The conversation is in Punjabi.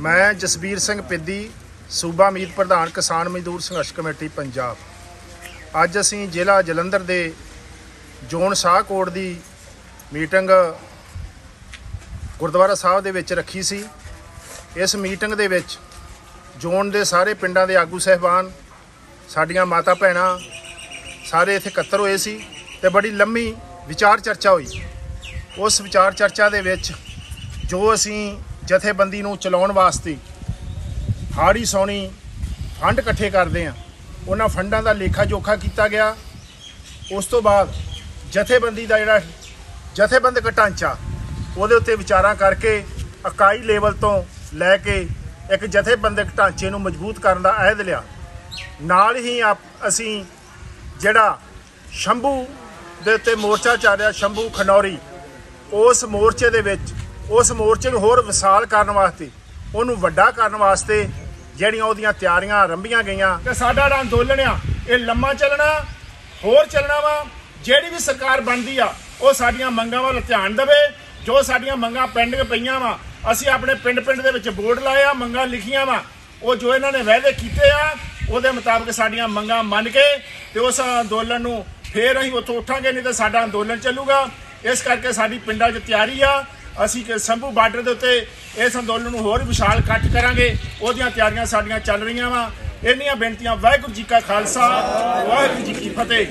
ਮੈਂ ਜਸਬੀਰ ਸਿੰਘ ਪਿੱਦੀ, ਸੂਬਾ ਮੀਤ ਪ੍ਰਧਾਨ ਕਿਸਾਨ ਮਜ਼ਦੂਰ ਸੰਘਰਸ਼ ਕਮੇਟੀ, ਪੰਜਾਬ। ਅੱਜ ਅਸੀਂ ਜ਼ਿਲ੍ਹਾ ਜਲੰਧਰ ਦੇ ਜੋਨ ਸ਼ਾਹਕੋਟ ਦੀ ਮੀਟਿੰਗ ਗੁਰਦੁਆਰਾ ਸਾਹਿਬ ਦੇ ਵਿੱਚ ਰੱਖੀ ਸੀ। ਇਸ ਮੀਟਿੰਗ ਦੇ ਵਿੱਚ ਜੋਨ ਦੇ ਸਾਰੇ ਪਿੰਡਾਂ ਦੇ ਆਗੂ ਸਹਿਬਾਨ, ਸਾਡੀਆਂ ਮਾਤਾ ਭੈਣਾਂ ਸਾਰੇ ਇੱਥੇ ਇਕੱਤਰ ਹੋਏ ਸੀ ਤੇ ਬੜੀ ਲੰਮੀ ਵਿਚਾਰ ਚਰਚਾ ਹੋਈ। ਉਸ ਵਿਚਾਰ ਚਰਚਾ ਦੇ ਵਿੱਚ ਜੋ ਅਸੀਂ ਜਥੇਬੰਦੀ ਨੂੰ ਚਲਾਉਣ ਵਾਸਤੇ ਹਾੜੀ ਸੌਣੀ ਫੰਡ ਇਕੱਠੇ ਕਰਦੇ ਆ। ਉਹਨਾਂ ਫੰਡਾਂ ਦਾ ਲੇਖਾ ਜੋਖਾ ਕੀਤਾ ਗਿਆ। ਉਸ ਤੋਂ ਬਾਅਦ ਜਥੇਬੰਦੀ ਦਾ ਜਿਹੜਾ ਜਥੇਬੰਦਕ ਢਾਂਚਾ ਉਹਦੇ ਉੱਤੇ ਵਿਚਾਰਾਂ ਕਰਕੇ ਇਕਾਈ ਲੈਵਲ ਤੋਂ ਲੈ ਕੇ ਇੱਕ ਜਥੇਬੰਦਕ ਢਾਂਚੇ ਨੂੰ ਮਜ਼ਬੂਤ ਕਰਨ ਦਾ ਅਹਿਦ ਲਿਆ। ਨਾਲ ਹੀ ਆਪ- ਅਸੀਂ ਜਿਹੜਾ ਸ਼ੰਭੂ ਦੇ ਉੱਤੇ ਮੋਰਚਾ ਚੱਲ ਰਿਹਾ, ਸ਼ੰਭੂ ਖਨੌਰੀ, ਉਸ ਮੋਰਚੇ ਦੇ ਵਿੱਚ ਉਸ ਮੋਰਚੇ ਨੂੰ ਹੋਰ ਵਿਸਾਲ ਕਰਨ ਵਾਸਤੇ, ਉਹਨੂੰ ਵੱਡਾ ਕਰਨ ਵਾਸਤੇ ਜਿਹੜੀਆਂ ਉਹਦੀਆਂ ਤਿਆਰੀਆਂ ਆਰੰਭੀਆਂ ਗਈਆਂ। ਤੇ ਸਾਡਾ ਜਿਹੜਾ ਅੰਦੋਲਨ ਆ, ਇਹ ਲੰਮਾ ਚੱਲਣਾ, ਹੋਰ ਚੱਲਣਾ ਵਾ। ਜਿਹੜੀ ਵੀ ਸਰਕਾਰ ਬਣਦੀ ਆ, ਉਹ ਸਾਡੀਆਂ ਮੰਗਾਂ ਵੱਲ ਧਿਆਨ ਦੇਵੇ। ਜੋ ਸਾਡੀਆਂ ਮੰਗਾਂ ਪੈਂਡਿੰਗ ਪਈਆਂ ਵਾ, ਅਸੀਂ ਆਪਣੇ ਪਿੰਡ-ਪਿੰਡ ਦੇ ਵਿੱਚ ਬੋਰਡ ਲਾਏ ਆ, ਮੰਗਾਂ ਲਿਖੀਆਂ ਵਾ। ਉਹ ਜੋ ਇਹਨਾਂ ਨੇ ਵਾਅਦੇ ਕੀਤੇ ਆ, ਉਹਦੇ ਮੁਤਾਬਕ ਸਾਡੀਆਂ ਮੰਗਾਂ ਮੰਨ ਕੇ ਤੇ ਉਸ ਅੰਦੋਲਨ ਨੂੰ ਫੇਰ ਅਸੀਂ ਉੱਥੋਂ ਉੱਠਾਂਗੇ, ਨਹੀਂ ਤਾਂ ਸਾਡਾ ਅੰਦੋਲਨ ਚੱਲੂਗਾ। ਇਸ ਕਰਕੇ ਸਾਡੀ ਪਿੰਡਾਂ 'ਚ ਤਿਆਰੀ ਆ। ਅਸੀਂ ਕਿ ਸੰਭੂ ਬਾਰਡਰ ਦੇ ਉੱਤੇ ਇਸ ਅੰਦੋਲਨ ਨੂੰ ਹੋਰ ਵਿਸ਼ਾਲ ਇਕੱਠ ਕਰਾਂਗੇ। ਉਹਦੀਆਂ ਤਿਆਰੀਆਂ ਸਾਡੀਆਂ ਚੱਲ ਰਹੀਆਂ ਵਾ। ਇੰਨੀਆਂ ਬੇਨਤੀਆਂ, ਵਾਹਿਗੁਰੂ ਜੀ ਕਾ ਖਾਲਸਾ, ਵਾਹਿਗੁਰੂ ਜੀ ਕੀ ਫਤਿਹ।